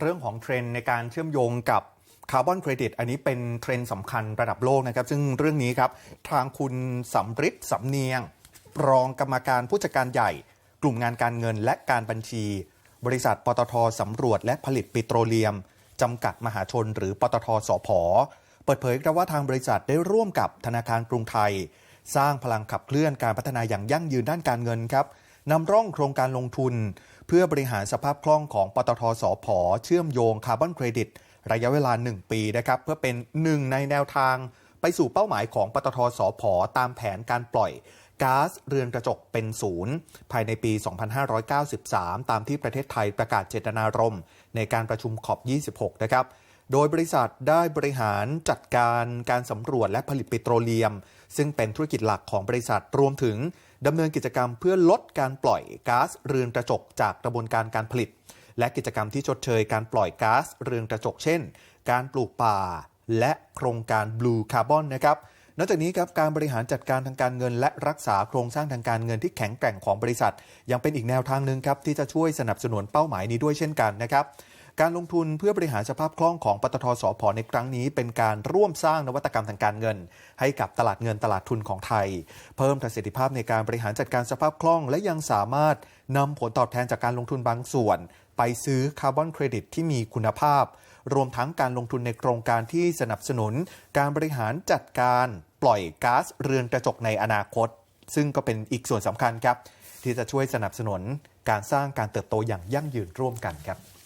เรื่องของเทรนด์ในการเชื่อมโยงกับคาร์บอนเครดิตอันนี้เป็นเทรนด์สำคัญระดับโลกนะครับ ซึ่งเรื่องนี้ครับ ทางคุณสำริดสำเนียง รองกรรมการผู้จัดการใหญ่ กลุ่มงานการเงินและการบัญชี บริษัทปตทสำรวจและผลิตปิโตรเลียม จำกัดมหาชนหรือปตทสพเปิดเผยครับว่าทางบริษัทได้ร่วมกับธนาคารกรุงไทย สร้างพลังขับเคลื่อนการพัฒนาอย่างยั่งยืนด้านการเงินครับ นำร่องโครงการลงทุน เพื่อบริหารสภาพคล่องของปตทสพเชื่อมโยงคาร์บอนเครดิต ระยะเวลา 1 ปีนะครับเพื่อเป็นหนึ่งในแนวทาง ไปสู่เป้าหมายของปตทสพตามแผนการปล่อยก๊าซเรือนกระจกเป็นศูนย์ ภายในปี 2593 ตามที่ประเทศไทยประกาศเจตนารมณ์ในการประชุมขอบ 26 นะครับ โดยบริษัทได้บริหารจัดการการสำรวจและผลิตปิโตรเลียม ซึ่งเป็นธุรกิจหลักของบริษัทรวมถึงดำเนินกิจกรรมเพื่อลดการปล่อยก๊าซเรือนกระจกจากกระบวนการการผลิต และกิจกรรมที่ชดเชยการปล่อยก๊าซเรือนกระจกเช่น การปลูกป่า และโครงการ Blue Carbon นะครับนอกจากนี้ครับการบริหารจัดการทางการเงิน และรักษาโครงสร้างทางการเงินที่แข็งแกร่งของบริษัท ยังเป็นอีกแนวทางหนึ่งครับที่จะช่วยสนับสนุนเป้าหมายนี้ด้วยเช่นกันนะครับ การลงทุนเพื่อบริหารสภาพคล่องของปตทสพในครั้งนี้ เป็นการร่วมสร้างนวัตกรรมทางการเงิน ให้กับตลาดเงินตลาดทุนของไทย เพิ่มประสิทธิภาพในการบริหารจัดการสภาพคล่อง และยังสามารถนำผลตอบแทนจากการลงทุนบางส่วน ไปซื้อคาร์บอนเครดิตที่มีคุณภาพ รวมทั้งการลงทุนในโครงการที่สนับสนุน การบริหารจัดการปล่อยก๊าซเรือนกระจกในอนาคต ซึ่งก็เป็นอีกส่วนสำคัญครับ ที่จะช่วยสนับสนุนการสร้างการเติบโตอย่างยั่งยืนร่วมกันครับ